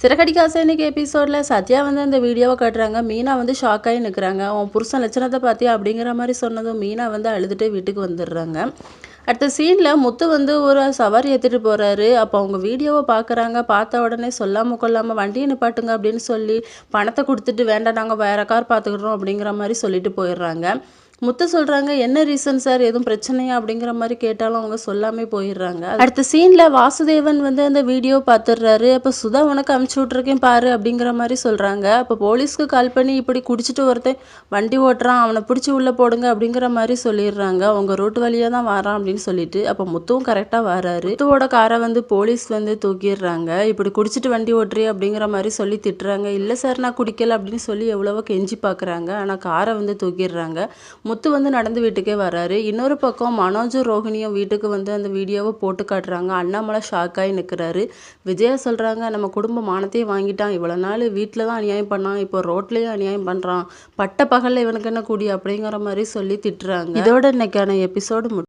சிறகடிக்காசை இன்னைக்கு எபிசோடில் சத்யா வந்து அந்த வீடியோவை காட்டுறாங்க. மீனா வந்து ஷாக் ஆகி நிற்கிறாங்க உன் புருஷன் லட்சணத்தை பார்த்தியா அப்படிங்கிற மாதிரி சொன்னதும் மீனா வந்து அழுதுட்டு வீட்டுக்கு வந்துடுறாங்க. அடுத்த சீனில் முத்து வந்து ஒரு சவாரி ஏற்றிட்டு போகிறாரு அப்போ அவங்க வீடியோவை பார்க்குறாங்க பார்த்த உடனே சொல்லாமல் கொள்ளாமல் வண்டியை நிப்பாட்டுங்க அப்படின்னு சொல்லி பணத்தை கொடுத்துட்டு வேண்டாம் நாங்கள் வேற கார் பார்த்துக்கிறோம் அப்படிங்கிற மாதிரி சொல்லிட்டு போயிடுறாங்க. முத்து சொல்கிறாங்க என்ன ரீசன் சார் எதுவும் பிரச்சனையா? அப்படிங்கிற மாதிரி கேட்டாலும் அவங்க சொல்லாமே போயிடுறாங்க. அடுத்த சீனில் வாசுதேவன் வந்து அந்த வீடியோ பார்த்துடுறாரு அப்போ சுதா உனக்கு அமுச்சு விட்ருக்கேன் பாரு அப்படிங்கிற மாதிரி சொல்கிறாங்க அப்போ போலீஸ்க்கு கால் பண்ணி இப்படி குடிச்சிட்டு ஒருத்தன் வண்டி ஓட்டுறான் அவனை பிடிச்சி உள்ளே போடுங்க அப்படிங்கிற மாதிரி சொல்லிடுறாங்க. அவங்க ரோட்டு வழியாக தான் வரான் அப்படின்னு சொல்லிட்டு அப்போ முத்துவும் கரெக்டாக வராரு. முத்துவோட காரை வந்து போலீஸ் வந்து தூக்கிடுறாங்க. இப்படி குடிச்சிட்டு வண்டி ஓட்டுறி? அப்படிங்கிற மாதிரி சொல்லி திட்டுறாங்க. இல்லை சார் நான் குடிக்கல அப்படின்னு சொல்லி எவ்வளவோ கெஞ்சி பார்க்குறாங்க ஆனால் காரை வந்து தூக்கிடுறாங்க. முத்து வந்து நடந்து வீட்டுக்கே வராரு. இன்னொரு பக்கம் மனோஜும் ரோஹிணியும் வீட்டுக்கு வந்து அந்த வீடியோவை போட்டு காட்டுறாங்க. அண்ணாமலை ஷாக்காகி நிற்கிறாரு விஜயா சொல்கிறாங்க நம்ம குடும்ப மானத்தையே வாங்கிட்டான். இவ்வளோ நாள் வீட்டில் தான் அநியாயம் பண்ணான். இப்போ ரோட்லேயும் அநியாயம் பண்ணுறான் பட்ட பகலில் இவனுக்கு என்ன கூடி அப்படிங்கிற மாதிரி சொல்லி திட்டுறாங்க. இதோட இன்னைக்கான எபிசோடு